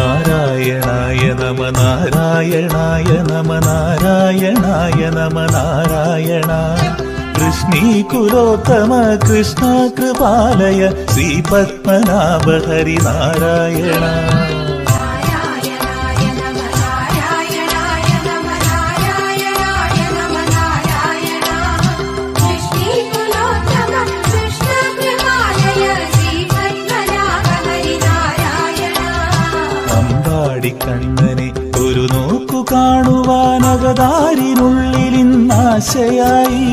நாராயணாய நம நாராயணாய நம நாராயணாய நம நாராயணா कृष्णीकुलोत्तम कृष्णा कृपालय श्रीपद्मनाभ हरिनारायण കണ്ണനെ ഒരു നോക്കു കാണുവാനകതാരിനുള്ളിലിന്നാശയായി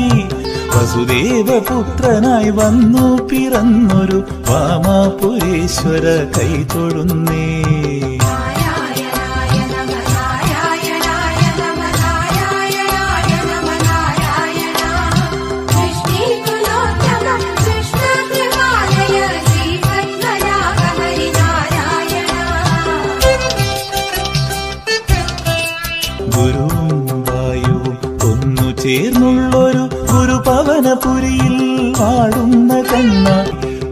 വസുദേവ പുത്രനായി വന്നു പിറന്നൊരു വാമാപുരേശ്വര കൈ തൊഴുന്നേ. ഗുരുവും വായുവും ഒന്നു ചേർന്നുള്ളൊരു ഗുരുപവനപുരിയിൽ വാഴുന്ന കണ്ണ.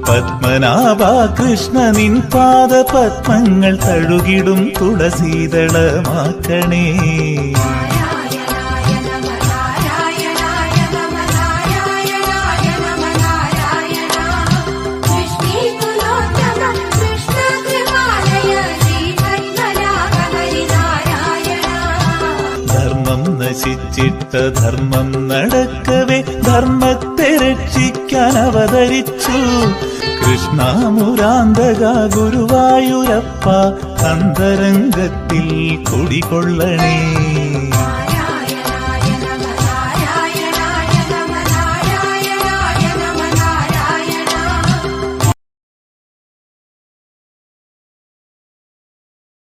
പത്മനാഭ കൃഷ്ണ നിൻ പാദ പത്മങ്ങൾ തഴുകിടും തുളസീതളമാക്കണേ. നശിച്ചിട്ട ധർമ്മം നടക്കവേ ധർമ്മത്തെ രക്ഷിക്കാൻ അവതരിച്ചു. കൃഷ്ണാമുരാന്തക ഗുരുവായൂരപ്പ അന്തരംഗത്തിൽ കുടികൊള്ളണേ.